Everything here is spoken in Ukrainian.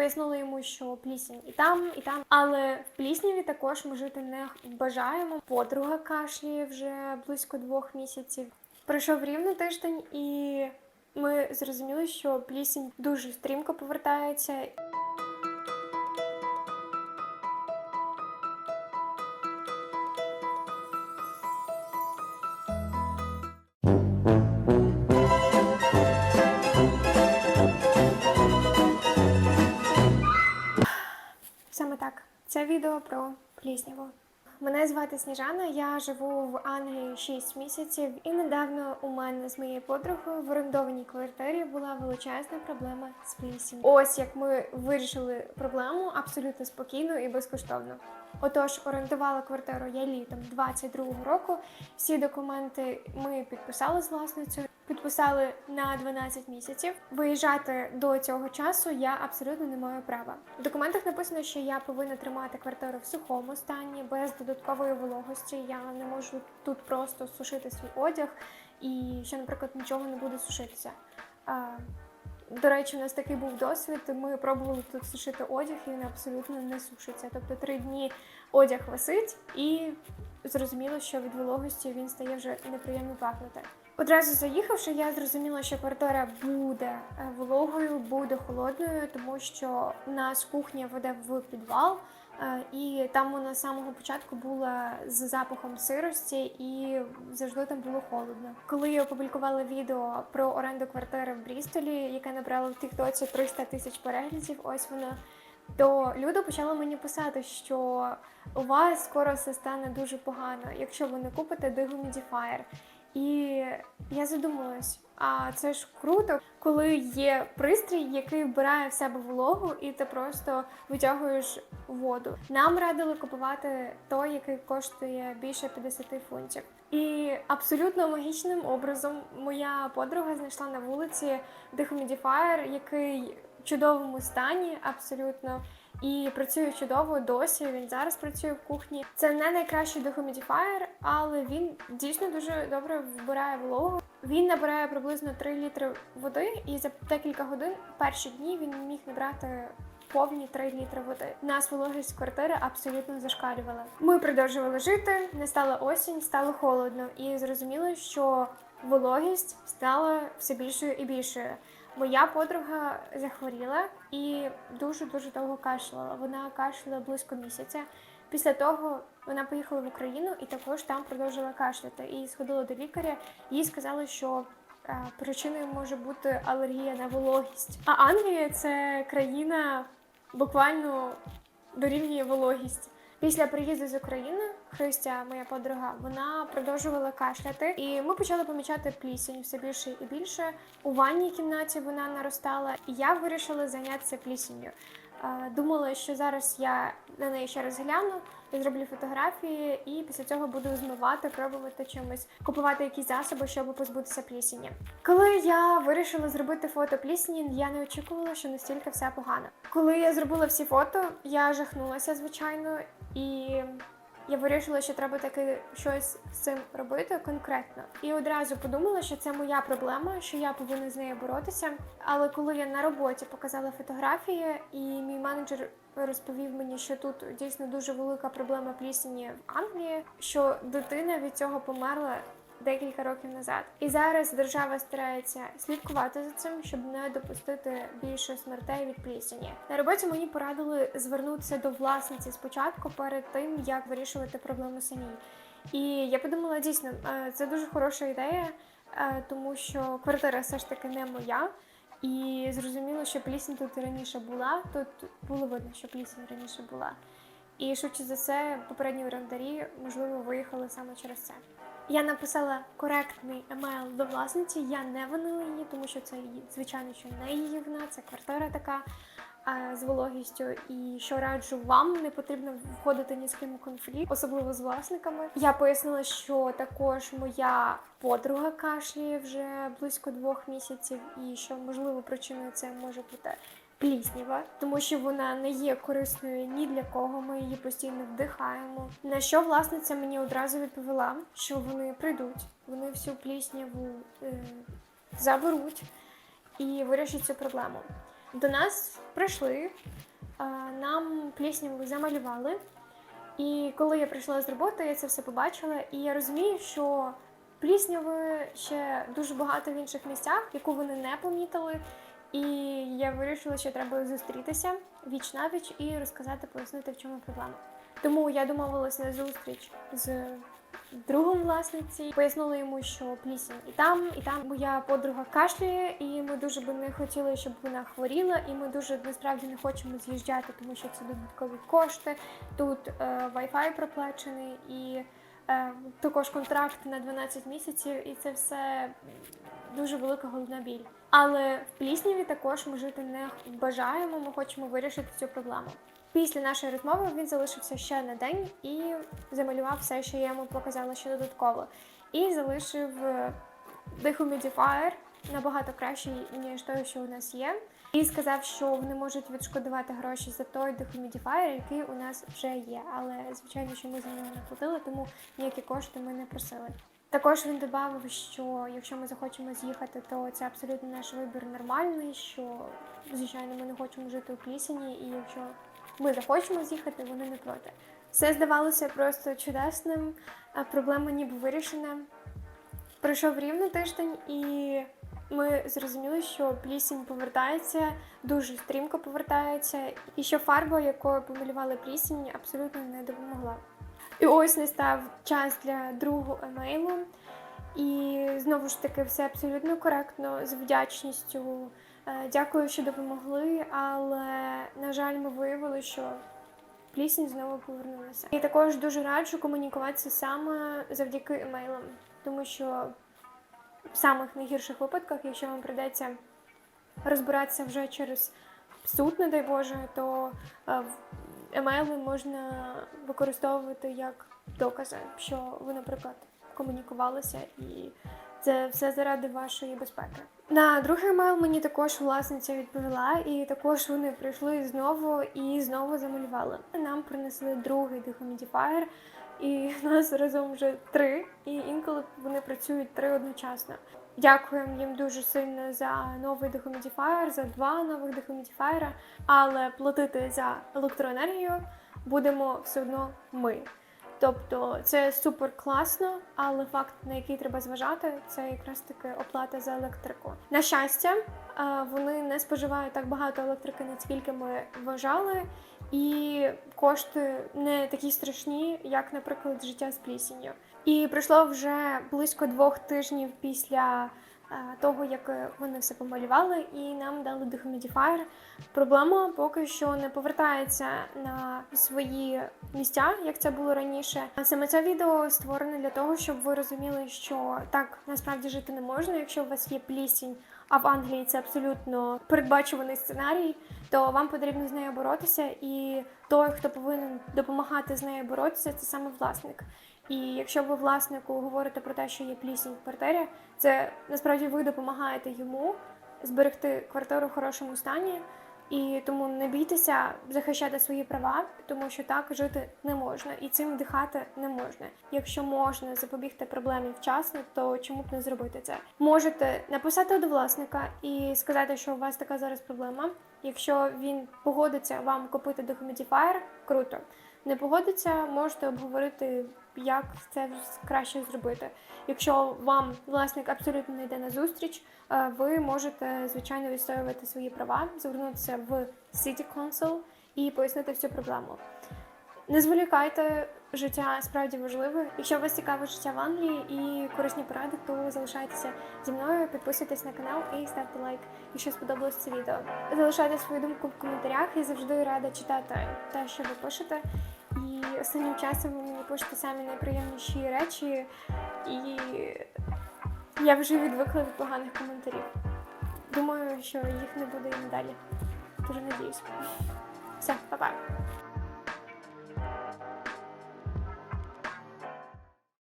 Пояснила йому, що плісень і там, і там, але в плісняві також ми жити не бажаємо. Подруга кашляє вже близько двох місяців. Пройшов рівно тиждень, і ми зрозуміли, що плісень дуже стрімко повертається. Відео про плісняву. Мене звати Сніжана, я живу в Англії 6 місяців, і недавно у мене з моєю подругою в орендованій квартирі була величезна проблема з плісінь. Ось як ми вирішили проблему абсолютно спокійно і безкоштовно. Отож, орендувала квартиру я літом 22-го року. Всі документи ми підписали з власницею. Підписали на 12 місяців. Виїжджати до цього часу я абсолютно не маю права. В документах написано, що я повинна тримати квартиру в сухому стані, без додаткової вологості. Я не можу тут просто сушити свій одяг і що, наприклад, нічого не буде сушитися. До речі, у нас такий був досвід. Ми пробували тут сушити одяг, і він абсолютно не сушиться. Тобто три дні одяг висить, і зрозуміло, що від вологості він стає вже неприємно пахнути. Одразу заїхавши, я зрозуміла, що квартира буде е, вологою, буде холодною, тому що у нас кухня веде в підвал, е, і там вона з самого початку була з запахом сирості, і завжди там було холодно. Коли я опублікувала відео про оренду квартири в Брістолі, яке набрало в тіктоці 300 тисяч переглядів, ось воно. То люди почали мені писати, що у вас скоро все стане дуже погано, якщо ви не купите дегумідіфаєр. І я задумалась, а це ж круто, коли є пристрій, який вбирає в себе вологу, і ти просто витягуєш воду. Нам радили купувати той, який коштує більше 50 фунтів. І абсолютно магічним образом моя подруга знайшла на вулиці дехумідіфаєр, який в чудовому стані, абсолютно. І працює чудово досі. Він зараз працює в кухні. Це не найкращий дехумідіфаєр, але він дійсно дуже добре вбирає вологу. Він набирає приблизно 3 літри води, і за декілька годин перші дні він міг набрати повні 3 літри води. Нас вологість квартири абсолютно зашкалювала. Ми продовжували жити. Настала осінь, стало холодно, і зрозуміло, що вологість стала все більшою і більшою. Моя подруга захворіла і дуже дуже довго кашляла. Вона кашляла близько місяця. Після того вона поїхала в Україну і також там продовжила кашляти. І сходила до лікаря. Їй сказали, що е, причиною може бути алергія на вологість. А Англія це країна буквально дорівнює вологість. Після приїзду з України Христя, моя подруга, вона продовжувала кашляти, і ми почали помічати плісень все більше і більше. У ванній кімнаті вона наростала, і я вирішила зайнятися плісенью. Е, Думала, що зараз я на неї ще раз гляну, зроблю фотографії, і після цього буду змивати, пробувати чимось, купувати якісь засоби, щоб позбутися плісені. Коли я вирішила зробити фото плісені, я не очікувала, що настільки все погано. Коли я зробила всі фото, я жахнулася, звичайно, і я вирішила, що треба таки щось з цим робити конкретно. І одразу подумала, що це моя проблема, що я повинна з нею боротися. Але коли я на роботі показала фотографії, і мій менеджер розповів мені, що тут дійсно дуже велика проблема плісені в Англії, що дитина від цього померла. Декілька років назад, і зараз держава старається слідкувати за цим, щоб не допустити більше смертей від плісені. На роботі мені порадили звернутися до власниці спочатку перед тим, як вирішувати проблему самій. І я подумала, дійсно, е, це дуже хороша ідея, е, тому що квартира все ж таки не моя. І зрозуміло, що плісень тут раніше була. Тут було видно, що плісень раніше була. І швидше за все, попередні орендарі, можливо, виїхали саме через це. Я написала коректний емейл до власниці. Я не винила її, тому що це звичайно, що не її вина, це квартира така а, з вологістю. І що раджу вам, не потрібно входити ні з ким у конфлікт, особливо з власниками. Я пояснила, що також моя подруга кашляє вже близько двох місяців, і що можливо причиною це може бути пліснява, тому що вона не є корисною ні для кого. Ми її постійно вдихаємо. На що власниця мені одразу відповіла, що вони прийдуть, вони всю плісняву е, заберуть і вирішать цю проблему. До нас прийшли, а, нам плісняву замалювали. І коли я прийшла з роботи, я це все побачила, і я розумію, що плісняви ще дуже багато в інших місцях, яку вони не помітили. І я вирішила, що треба зустрітися віч навіч і розказати, пояснити, в чому проблема. Тому я домовилась на зустріч з другом власниці, пояснила йому, що плісень і там, і там моя подруга кашляє, і ми дуже би не хотіли, щоб вона хворіла, і ми дуже насправді не хочемо з'їжджати, тому що це додаткові кошти. Тут е, Wi-Fi проплачений і е, також контракт на 12 місяців, і це все дуже велика головна біль. Але в Плісніві також ми жити не бажаємо, ми хочемо вирішити цю проблему. Після нашої розмови він залишився ще на день і замалював все, що я йому показала ще додатково. І залишив е, дехумідіфаєр набагато кращий, ніж той, що у нас є. І сказав, що вони можуть відшкодувати гроші за той дехумідіфаєр, який у нас вже є. Але звичайно, що ми за нього не платили, тому ніякі кошти ми не просили. Також він додав, що якщо ми захочемо з'їхати, то це абсолютно наш вибір нормальний. Що звичайно ми не хочемо жити у Плісені, і якщо ми захочемо з'їхати, вони не проти. Все здавалося просто чудесним, а проблема ніби вирішена. Пройшов рівно тиждень, і ми зрозуміли, що плісінь повертається, дуже стрімко повертається, і що фарба, якою помалювали плісінь, абсолютно не допомогла. І ось настав час для другого емейлу. І знову ж таки, все абсолютно коректно, з вдячністю. Е, Дякую, що допомогли, але на жаль, ми виявили, що плісінь знову повернулася. І також дуже раджу комунікуватися саме завдяки емейлам, тому що в самих найгірших випадках, якщо вам прийдеться розбиратися вже через суд, не дай Боже, то е, емейли можна використовувати як докази, що ви, наприклад, комунікувалися, і це все заради вашої безпеки. На другий емейл мені також власниця відповіла, і також вони прийшли знову і знову замалювали. Нам принесли другий дехумідіфаєр, і нас разом вже три, і інколи вони працюють три одночасно. Дякуємо їм дуже сильно за новий дехумідіфаєр, за два нових дехумідіфаєра, але платити за електроенергію будемо все одно ми. Тобто це супер класно, але факт, на який треба зважати, це якраз таки оплата за електрику. На щастя, е, вони не споживають так багато електрики, наскільки ми вважали, і кошти не такі страшні, як, наприклад, життя з плісінню. І пройшло вже близько двох тижнів після того, як е, вони все помалювали, і нам дали дехумідіфаєр. Проблема поки що не повертається на свої місця, як це було раніше. Саме це відео створене для того, щоб ви розуміли, що так насправді жити не можна, якщо у вас є плісінь. А в Англії це абсолютно передбачуваний сценарій, то вам потрібно з нею боротися, і той, хто повинен допомагати з нею боротися, це саме власник. І якщо ви власнику говорите про те, що є плісінь в квартирі, це насправді ви допомагаєте йому зберегти квартиру в хорошому стані. І тому не бійтеся захищати свої права, тому що так жити не можна і цим вдихати не можна. Якщо можна запобігти проблемі вчасно, то чому б не зробити це? Можете написати до власника і сказати, що у вас така зараз проблема. Якщо він погодиться вам купити дехумідіфаєр, круто. Не погодиться, можете обговорити, як це краще зробити. Якщо вам власник абсолютно не йде на зустріч, е, ви можете звичайно відстоювати свої права, звернутися в City Council і пояснити всю проблему. Не зволікайте, життя справді важливе. Якщо вас цікаве життя в Англії і корисні поради, то залишайтеся зі мною, підписуйтесь на канал і ставте лайк, якщо сподобалось це відео. Залишайте свою думку в коментарях. Я завжди рада читати те, що ви пишете. І останнім часом ви мені пишете самі найприємніші речі, і я вже відвикла від поганих коментарів. Думаю, що їх не буде і надалі. Дуже надіюсь. Все, па-па.